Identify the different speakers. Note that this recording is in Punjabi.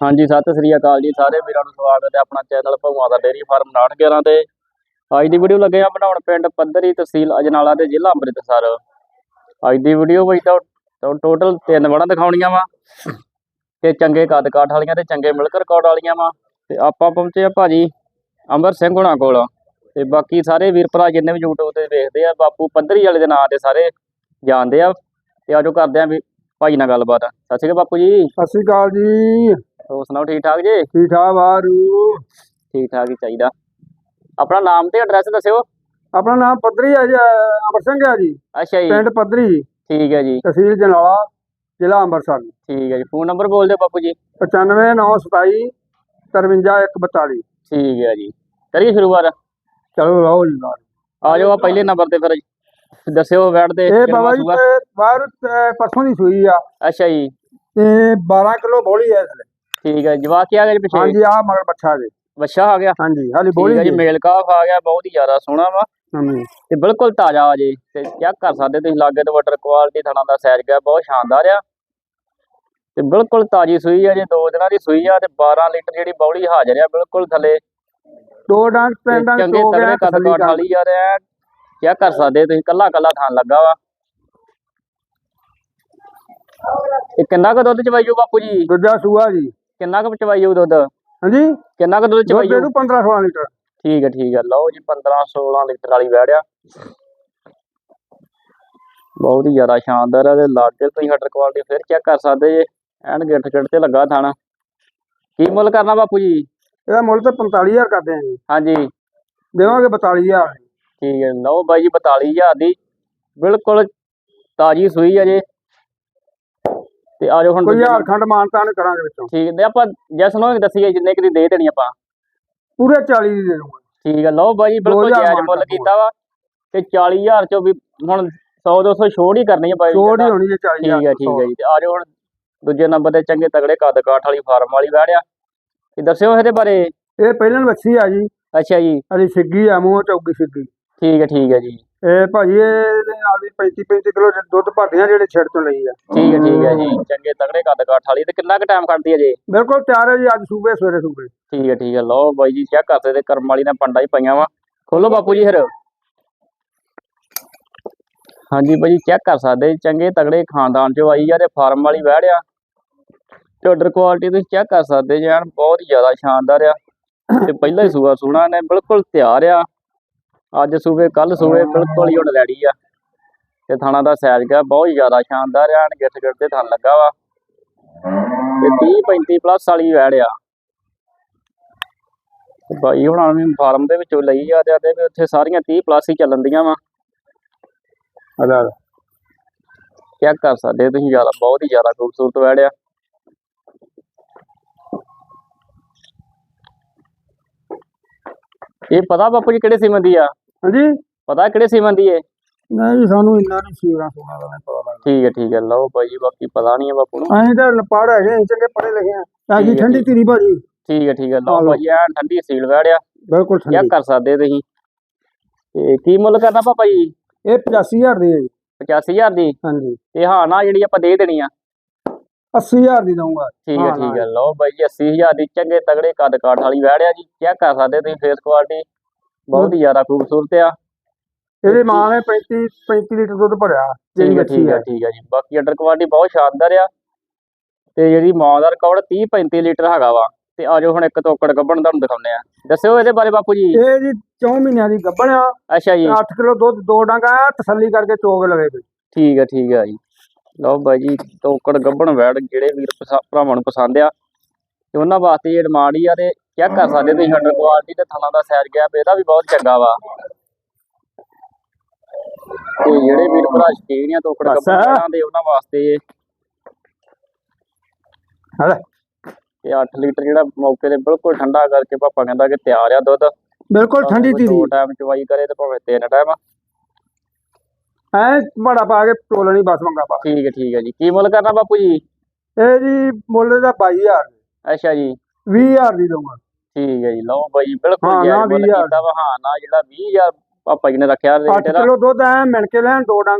Speaker 1: ਹਾਂਜੀ, ਸਤਿ ਸ੍ਰੀ ਅਕਾਲ ਜੀ ਸਾਰੇ। ਵੀਰਾਂ ਨੂੰ ਸਵਾਗਤ ਹੈ ਆਪਣਾ ਚੈਨਲ ਭਗਵਾਨ ਦਾ ਡੇਰੀ ਫਾਰਮ 911 ਤੇ। ਅੱਜ ਦੀ ਵੀਡੀਓ ਲੱਗੇ ਆ ਬਣਾਉਣ ਪਿੰਡ ਪੱਧਰੀ ਤਹਿਸੀਲ ਅਜਨਾਲਾ ਦੇ ਜ਼ਿਲ੍ਹਾ ਅੰਮ੍ਰਿਤਸਰ। ਅੱਜ ਦੀ ਵੀਡੀਓ ਵਿੱਚ ਤਾਂ ਟੋਟਲ ਤਿੰਨ ਵੜਾਂ ਦਿਖਾਉਣੀਆਂ ਵਾ। ਤੇ ਚੰਗੇ ਕੱਦ ਕਾਠ ਵਾਲੀਆਂ ਤੇ ਚੰਗੇ ਮਿਲਕ ਰਿਕਾਰਡ ਵਾਲੀਆਂ ਵਾ। ਤੇ ਆਪਾਂ ਪਹੁੰਚੇ ਆ ਭਾਜੀ ਅੰਬਰ ਸਿੰਘ ਹੁਣਾਂ ਕੋਲ। ਤੇ ਬਾਕੀ ਸਾਰੇ ਵੀਰ ਭਰਾ ਜਿੰਨੇ ਵੀ YouTube ਤੇ ਵੇਖਦੇ ਆ, ਬਾਪੂ ਪੱਧਰੀ ਵਾਲੇ ਦੇ ਨਾਂ ਤੇ ਸਾਰੇ ਜਾਣਦੇ ਆ। ਤੇ ਆਜੋ ਕਰਦੇ ਆ ਵੀ ਭਾਈ ਨਾਲ ਗੱਲਬਾਤ। ਸਤਿ ਸ਼੍ਰੀ ਅਕਾਲ ਬਾਪੂ ਜੀ।
Speaker 2: ਸਤਿ ਸ਼੍ਰੀ ਅਕਾਲ ਜੀ।
Speaker 1: ਹੋਰ ਸੁਣਾਓ ਠੀਕ ਠਾਕ ਜੀ?
Speaker 2: ਠੀਕ ਠਾਕ ਵਾਰੂ
Speaker 1: ਠੀਕ ਠਾਕ ਹੀ ਚਾਹੀਦਾ। ਆਪਣਾ ਨਾਮ ਤੇ ਐਡਰੈਸ ਦੱਸਿਓ।
Speaker 2: ਆਪਣਾ ਨਾਮ ਪੱਧਰੀ ਹੈ ਜੀ ਅਹ ਅਮਰ ਸਿੰਘ ਹੈ ਜੀ।
Speaker 1: ਅੱਛਾ ਜੀ।
Speaker 2: ਪਿੰਡ ਪੱਧਰੀ।
Speaker 1: ਠੀਕ ਹੈ ਜੀ।
Speaker 2: ਤਹਿਸੀਲ ਜਨਾਲਾ ਜ਼ਿਲ੍ਹਾ ਅੰਮ੍ਰਿਤਸਰ।
Speaker 1: ਠੀਕ ਹੈ ਜੀ। ਫੋਨ ਨੰਬਰ ਬੋਲ ਦਿਓ ਬਾਪੂ ਜੀ।
Speaker 2: 95927 53142
Speaker 1: ਠੀਕ ਹੈ ਜੀ। ਕਰੀਏ ਸ਼ੁਰੂਆਤ?
Speaker 2: ਚਲੋ ਲਓ ਜੀ ਨਾਲ।
Speaker 1: ਆ ਜਾਓ ਆ ਪਹਿਲੇ ਨੰਬਰ ਤੇ ਫਿਰ ਦੱਸਿਓ ਵੈਟ ਦੇ
Speaker 2: ਇਹ ਬਾਬਾ ਜੀ? ਤੇ ਬਾਹਰ ਅਹ, ਪਰਸੋਂ ਦੀ ਸੂਈ ਆ।
Speaker 1: ਅੱਛਾ ਜੀ।
Speaker 2: ਤੇ 12 ਕਿਲੋ ਬੋਲੀ ਹੈ ਥਲੇ
Speaker 1: ਠੀਕ ਹੈ ਜਵਾਕ ਆ ਗਿਆ ਜੀ ਪਿੱਛੇ?
Speaker 2: ਹਾਂਜੀ ਆ ਮਗਰ ਬੱਚਾ ਜੀ।
Speaker 1: ਬੱਛਾ ਆ ਗਿਆ?
Speaker 2: ਹਾਂਜੀ ਹਾਲੀ
Speaker 1: ਠੀਕ
Speaker 2: ਬੋਲੀ
Speaker 1: ਜੀ ਮੇਲ ਕਾਫ ਆ ਗਿਆ ਬਹੁਤ ਹੀ ਜ਼ਿਆਦਾ ਸੋਹਣਾ ਵਾ।
Speaker 2: ਹਾਂਜੀ।
Speaker 1: ਤੇ ਬਿਲਕੁਲ ਤਾਜ਼ਾ ਆ ਜੇ। ਤੇ ਚੈੱਕ ਕਰ ਸਕਦੇ ਤੁਸੀਂ ਲਾਗੇ ਤੋਂ ਵਾਟਰ ਕੁਆਲਿਟੀ ਥਣਾ ਦਾ ਸਾਈਜ਼ ਗਿਆ ਬਹੁਤ ਸ਼ਾਨਦਾਰ ਆ। ਤੇ ਬਿਲਕੁਲ ਤਾਜ਼ੀ ਸੂਈ ਆ ਜੇ ਦੋ ਦਿਨਾਂ ਦੀ ਸੂਈ ਆ ਤੇ 12 ਲੀਟਰ ਜਿਹੜੀ ਬੌਲੀ ਹਾਜ਼ਰ ਆ ਬਿਲਕੁਲ ਥੱਲੇ।
Speaker 2: ਦੋ
Speaker 1: ਤੇ
Speaker 2: ਤਿੰਨ ਡੰਗ
Speaker 1: ਚੰਗੇ
Speaker 2: ਚੋ
Speaker 1: ਤਗੜੇ
Speaker 2: ਗਿਆ
Speaker 1: ਕੱਦ ਕਾਠ ਵਾਲੀ ਯਾਰ ਐ ਚੈੱਕ ਕਰ ਸਕਦੇ ਤੁਸੀਂ ਕੱਲਾ ਕੱਲਾ ਥਾਨ ਲੱਗਾ ਵਾ। ਇਹ ਕਿੰਨਾ ਕੁ ਦੁੱਧ ਚਵਾਈਓ ਬਾਪੂ ਜੀ?
Speaker 2: ਦੂਜਾ ਸੂਆ ਜੀ।
Speaker 1: ਕਿੰਨਾ ਕੁ ਚਵਾਈਓ ਦੁੱਧ?
Speaker 2: ਹਾਂਜੀ।
Speaker 1: ਕਿੰਨਾ ਕੁ ਦੁੱਧ
Speaker 2: ਦੇ
Speaker 1: ਚਵਾਈਓ
Speaker 2: ਦੂ 15 16 ਲੀਟਰ।
Speaker 1: ਠੀਕ ਹੈ ਠੀਕ ਹੈ। ਲਓ ਜੀ 15 16 ਲੀਟਰ ਵਾਲੀ ਵੈੜਿਆ ਬਹੁਤ ਹੀ ਜ਼ਿਆਦਾ ਸ਼ਾਨਦਾਰ ਹੈ ਤੇ ਲਾਗੇ ਤੁਸੀਂ ਹਟਰ ਕੁਆਲਿਟੀ ਫਿਰ ਚੈੱਕ ਕਰ ਸਕਦੇ ਜੇ। ਐਨ ਗਿੱਠ ਗਿੱਠ ਤੇ ਲੱਗਾ ਥਾਣਾ। ਕੀ ਮੁੱਲ ਕਰਨਾ ਬਾਪੂ ਜੀ?
Speaker 2: ਇਹਦਾ ਮੁੱਲ ਤਾਂ 45000 ਕਰਦੇ ਆ ਜੀ।
Speaker 1: ਹਾਂਜੀ।
Speaker 2: ਦੇਵਾਂਗੇ 42000
Speaker 1: ਠੀਕ ਹੈ ਲਓ ਬਾਈ ਜੀ 42000 ਦੀ ਬਿਲਕੁਲ ਤਾਜੀ ਸੂਈ ਹੈ ਜੇ। ਤੇ ਆ ਜਾਓ ਹੁਣ
Speaker 2: ਕੋਈ
Speaker 1: ਦੂਜੇ
Speaker 2: ਹਜ਼ਾਰ ਖੰਡ ਮਾਨਤਾਨ ਕਰਾਂਗੇ ਵਿੱਚੋਂ।
Speaker 1: ਠੀਕ ਹੈ ਆਪਾਂ ਜਸ ਨੂੰ ਦੱਸੀਏ ਜਿੰਨੇ ਕਿ ਦੀ ਦੇ ਦੇਣੀ ਆਪਾਂ।
Speaker 2: ਪੂਰੇ 40 ਦੀ ਦੇ ਦੂੰਗਾ
Speaker 1: ਠੀਕ ਹੈ ਲਓ ਬਾਈ ਬਿਲਕੁਲ
Speaker 2: 2000
Speaker 1: ਜਾਇਜ਼ ਮੁੱਲ
Speaker 2: ਮਾਨਤਾ
Speaker 1: ਕੀਤਾ ਵਾ। ਤੇ 40000 ਚੋਂ ਵੀ ਹੁਣ 100 200 ਛੋੜ ਹੀ ਕਰਨੀ ਹੈ ਬਾਈ ਜੀ
Speaker 2: ਛੋੜ ਹੀ। ਹੋਣੀ ਹੈ 40000
Speaker 1: ਠੀਕ ਹੈ ਠੀਕ ਹੈ ਜੀ ਤੇ ਆ ਜਾਓ ਹੁਣ ਦੂਜੇ ਨੰਬਰ ਤੇ ਚੰਗੇ ਤਗੜੇ ਕੱਦ ਕਾਠ ਵਾਲੀ ਫਾਰਮ ਵਾਲੀ ਵੈੜਿਆ ਤੇ ਦੱਸਿਓ ਇਹਦੇ ਬਾਰੇ।
Speaker 2: ਇਹ ਪਹਿਲਾਂ ਵੱਛੀ ਆ ਜੀ।
Speaker 1: ਅੱਛਾ ਜੀ।
Speaker 2: ਅਲੀ ਸਿੱਗੀ ਆ ਮੂੰਹ ਚੌਗੀ ਸਿੱਗੀ।
Speaker 1: ਠੀਕ ਹੈ ਠੀਕ ਹੈ ਜੀ।
Speaker 2: ਇਹ ਭਾਜੀ ਇਹਦੇ ਨਾਲ ਦੀ 35 35 ਕਿਲੋ ਦੁੱਧ ਭਰਦੀਆਂ ਜਿਹੜੇ ਛੇੜ ਤੋਂ ਲਈ ਆ।
Speaker 1: ਠੀਕ ਹੈ ਠੀਕ ਹੈ ਜੀ। ਚੰਗੇ ਤਗੜੇ ਕੱਦ ਕਾਠ ਵਾਲੀ। ਤੇ ਕਿੰਨਾ ਕੁ ਟਾਈਮ ਕੱਢਦੀ ਹੈ ਜੀ?
Speaker 2: ਬਿਲਕੁਲ ਤਿਆਰ ਹੈ ਜੀ ਅੱਜ ਸੂਬੇ ਸਵੇਰੇ ਸੂਬੇ।
Speaker 1: ਠੀਕ ਹੈ ਠੀਕ ਹੈ। ਲਓ ਬਾਈ ਜੀ ਚੈੱਕ ਕਰਦੇ ਤੇ ਕਰਮ ਵਾਲੀ ਨੇ ਪੰਡਾ ਹੀ ਪਈਆਂ ਵਾ। ਖੋਲੋ ਬਾਪੂ ਜੀ ਫਿਰ। ਹਾਂਜੀ ਬਾਈ ਜੀ ਚੈੱਕ ਕਰ ਸਕਦੇ ਜੀ, ਚੰਗੇ ਤਗੜੇ ਖਾਨਦਾਨ ਚੋਂ ਆਈ ਆ ਤੇ ਫਾਰਮ ਵਾਲੀ ਵੈੜ ਆ ਤੇ ਆਰਡਰ ਕੁਆਲਿਟੀ ਤੁਸੀਂ ਚੈੱਕ ਕਰ ਸਕਦੇ ਜੀ ਐਨ ਬਹੁਤ ਹੀ ਜ਼ਿਆਦਾ ਸ਼ਾਨਦਾਰ ਆ। ਤੇ ਪਹਿਲਾ ਹੀ ਸੂਆ ਸੋਹਣਾ ਨੇ ਬਿਲਕੁਲ ਤਿਆਰ ਆ। ਅੱਜ ਸੂਵੇ ਕੱਲ ਸੂਵੇ ਬਿਲਕੁਲ ਹੀ ਹੁਣ ਲੈੜੀ ਆ। ਤੇ ਥਾਣਾ ਦਾ ਸਾਈਜ਼ ਗਿਆ ਬਹੁਤ ਹੀ ਜ਼ਿਆਦਾ ਸ਼ਾਨਦਾਰ ਆ ਗਿੱਠ ਗਿੱਠ ਤੇ ਥਣ ਲੱਗਾ ਵਾ। ਤੇ 30 35 ਪਲੱਸ ਵਾਲੀ ਵੈੜ ਆ। ਤੇ ਬਾਈ ਹੁਣਾਂ ਨੇ ਫਾਰਮ ਦੇ ਵਿੱਚੋਂ ਲਈ ਆ ਤੇ ਆਦੇ ਵੀ ਉੱਥੇ ਸਾਰੀਆਂ 30 ਪਲੱਸ ਹੀ ਚੱਲਣ ਦੀਆਂ ਵਾ।
Speaker 2: ਅਦਾ
Speaker 1: ਚੈੱਕ ਕਰ ਸਕਦੇ ਤੁਸੀਂ ਜ਼ਿਆਦਾ ਬਹੁਤ ਹੀ ਜ਼ਿਆਦਾ ਖੂਬਸੂਰਤ ਵੈੜ ਆ। ਇਹ ਪਤਾ ਬਾਪੂ ਜੀ ਕਿਹੜੇ ਸੀਮਨ ਦੀ ਆ?
Speaker 2: ਹਾਂਜੀ?
Speaker 1: ਪਤਾ ਕਿਹੜੇ ਸੀਮਨ ਦੀ ਏ?
Speaker 2: ਨਹੀਂ ਜੀ ਸਾਨੂੰ ਇੰਨਾ ਨਹੀਂ ਸੀਵਰਾ ਸੁਣਾ ਦਾ ਨਹੀਂ ਪਤਾ ਲੱਗਦਾ।
Speaker 1: ਠੀਕ ਹੈ ਠੀਕ ਹੈ ਲਓ ਜੀ ਬਾਕੀ ਪਤਾ ਨਹੀਂ ਹੈ ਬਾਪੂ ਨੂੰ।
Speaker 2: ਅਸੀਂ ਤਾਂ ਪੜ ਹੈਗੇ ਅਸੀਂ ਚੰਗੇ ਪੜੇ ਲਿਖੇ ਆ। ਤਾਂ ਜੀ ਠੰਡੀ ਧੀਰੀ ਭਾਜੀ।
Speaker 1: ਠੀਕ ਹੈ ਠੀਕ ਹੈ ਲਓ
Speaker 2: ਆ।
Speaker 1: ਬਾਈ ਐਨ ਠੰਡੀ ਸੀਲ ਵੈੜ ਆ।
Speaker 2: ਬਿਲਕੁਲ ਠੰਡੀ।
Speaker 1: ਕਰ ਸਕਦੇ ਤੁਸੀਂ। ਤੇ ਕੀ ਮੁੱਲ ਕਰਨਾ ਪਾਪਾ ਜੀ?
Speaker 2: ਇਹ 85000 ਦੀ ਹੈ ਜੀ।
Speaker 1: 85000 ਦੀ?
Speaker 2: ਹਾਂਜੀ।
Speaker 1: ਤੇ ਹਾਂ ਨਾ ਜਿਹੜੀ ਆਪਾਂ ਦੇ ਦੇਣੀ ਆ।
Speaker 2: 80000 ਦੀ ਦਊਂਗਾ।
Speaker 1: ਠੀਕ ਹੈ ਠੀਕ ਹੈ ਲਓ ਬਾਈ ਜੀ 80000 ਦੀ ਚੰਗੇ ਤਗੜੇ ਕੱਦ ਕਾਠ ਵਾਲੀ ਵੈੜ ਆ ਜੀ। ਚੈੱਕ ਕਰ ਸਕਦੇ ਤੁਸੀਂ ਫੇਸ ਕੁਆਲਿਟੀ ਬਹੁਤ ਹੀ ਜ਼ਿਆਦਾ ਖੂਬਸੂਰਤ ਆ।
Speaker 2: ਇਹਦੇ ਮਾਂ ਨੇ 35 35 ਲੀਟਰ ਦੁੱਧ ਭਰਿਆ ਜਿਹੜੀ
Speaker 1: ਹੈ
Speaker 2: ਆ
Speaker 1: ਠੀਕ ਹੈ ਜੀ। ਬਾਕੀ ਅੰਡਰ ਕੁਆਲਿਟੀ ਬਹੁਤ ਸ਼ਾਨਦਾਰ ਆ। ਤੇ ਜਿਹੜੀ ਮਾਂ ਦਾ ਰਿਕਾਰਡ 30 35 ਲੀਟਰ ਹੈਗਾ ਵਾ। ਤੇ ਆਜੋ ਹੁਣ ਇੱਕ ਤੋਕੜ ਗੱਬਣ ਤੁਹਾਨੂੰ ਦਿਖਾਉਂਦੇ ਆ। ਦੱਸਿਓ ਇਹਦੇ ਬਾਰੇ ਬਾਪੂ ਜੀ।
Speaker 2: ਇਹ ਜੀ 4 ਮਹੀਨਿਆਂ ਦੀ ਗੱਭਣ ਆ।
Speaker 1: ਅੱਛਾ ਜੀ।
Speaker 2: 8 ਕਿਲੋ ਦੁੱਧ ਦੋ ਡਾਂਗਾ ਤਸੱਲੀ ਕਰਕੇ ਚੋਗ ਲਵੇ ਕੋਈ
Speaker 1: ਠੀਕ ਹੈ ਠੀਕ ਹੈ ਜੀ। ਲਓ ਬਾਈ ਜੀ ਤੋਕੜ ਗੱਬਣ ਵੈੜ ਜਿਹੜੇ ਵੀਰ ਪਸਾ- ਭਰਾਵਾਂ ਨੂੰ ਪਸੰਦ ਆ। ਤੇ ਉਹਨਾਂ ਵਾਸਤੇ ਇਹ ਡਿਮਾਂਡ ਹੀ ਆ ਤੇ ਚੈੱਕ ਕਰ ਸਕਦੇ ਤੁਸੀਂ ਅੰਡਰ ਕੁਆਲਿਟੀ ਤੇ ਥਾਣਾ ਦਾ ਸੈਰ ਗਿਆ ਇਹਦਾ ਵੀ ਬਹੁਤ ਚੰਗਾ ਵਾ। ਤੇ ਜਿਹੜੇ ਵੀਰ ਭਰਾ ਸ਼ਕੀਨ ਆ ਤੋਕੜ
Speaker 2: ਬਸ।
Speaker 1: ਗੱਬਣ ਵੈੜਾਂ ਦੇ ਉਹਨਾਂ ਵਾਸਤੇ ਇਹ।
Speaker 2: ਹਲੇ।
Speaker 1: ਤੇ 8 ਲੀਟਰ ਜਿਹੜਾ ਮੌਕੇ ਤੇ ਬਿਲਕੁਲ ਠੰਡਾ ਕਰਕੇ ਪਾਪਾ ਕਹਿੰਦਾ ਕਿ ਤਿਆਰ ਆ ਦੁੱਧ।
Speaker 2: ਬਿਲਕੁਲ ਠੰਡੀ ਧੀਰੀ
Speaker 1: ਦੋ ਟਾਈਮ ਚਵਾਈ ਕਰੇ ਤੇ ਭਾਵੇਂ ਤਿੰਨ ਟਾਈਮ
Speaker 2: ਐ ਬੜਾ ਪਾ ਕੇ ਟੋਲਣੀ ਬਸ ਮੰਗਾ ਪਾ।
Speaker 1: ਠੀਕ ਹੈ ਠੀਕ ਹੈ ਜੀ। ਕੀ ਮੁੱਲ ਕਰਨਾ ਬਾਪੂ ਜੀ?
Speaker 2: ਇਹ ਜੀ ਮੁੱਲ ਦਾ 22000
Speaker 1: ਅੱਛਾ ਜੀ।
Speaker 2: 20000 ਦੀ ਦਊਂਗਾ।
Speaker 1: ਠੀਕ ਹੈ ਜੀ ਲਓ ਬਾਈ ਬਿਲਕੁਲ
Speaker 2: ਹਾਂ, ਨਾ
Speaker 1: ਮੁੱਲ
Speaker 2: 20,000
Speaker 1: ਕੀਤਾ ਵਾ। ਹਾਂ ਨਾ ਜਿਹੜਾ 20000 ਪਾਪਾ ਜੀ ਨੇ ਰੱਖਿਆ
Speaker 2: 8
Speaker 1: ਰੇਟ ਇਹਦਾ
Speaker 2: ਕਿਲੋ ਦੁੱਧ ਐ ਮਿਣ ਕੇ ਲੈਣ ਦੋ ਡੰਗ